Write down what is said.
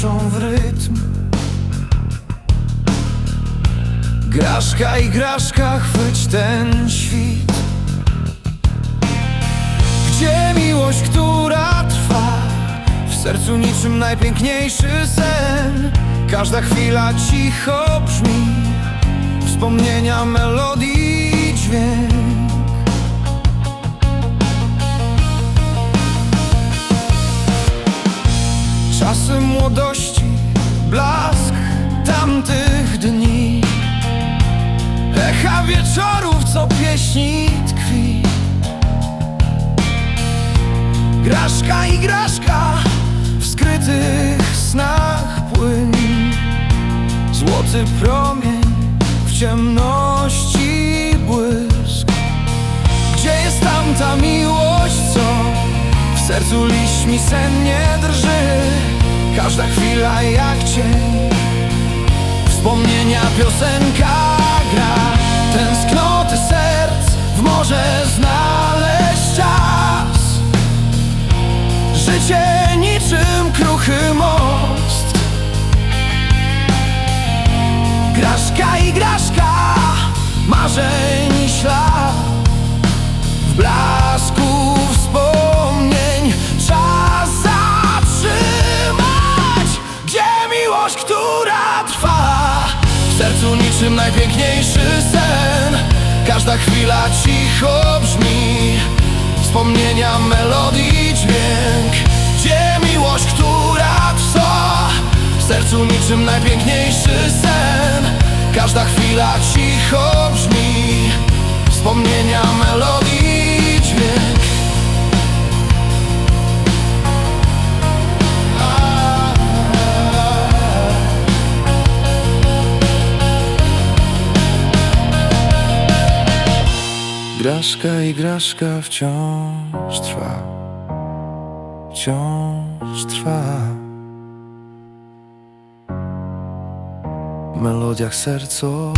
wnoszą w rytm. Graszka i graszka, chwyć ten świt. Gdzie miłość, która trwa? W sercu niczym najpiękniejszy sen. Każda chwila cicho brzmi. Wspomnienia, melodii, dźwięk Czasem młodości, blask tamtych dni. Echa wieczorów, co pieśni tkwi. Graszka i graszka w skrytych snach płyń. Złoty promień w ciemności błysk. Gdzie jest tamta miłość, co w sercu liść mi sennie drży Każda chwila jak cień. Wspomnienia piosenka gra. Tęsknoty serc w morze znaleźć czas. Życie niczym kruchy most. Graszka i graszka marzeń ślad. W miłość, która trwa. W sercu niczym najpiękniejszy sen. Każda chwila cicho brzmi. Wspomnienia, melodii, dźwięk. Gdzie miłość, która trwa? W sercu niczym najpiękniejszy sen. Każda chwila cicho brzmi. Wspomnienia, melodii, dźwięk Graszka i graszka wciąż trwa. Wciąż trwa. W melodiach serco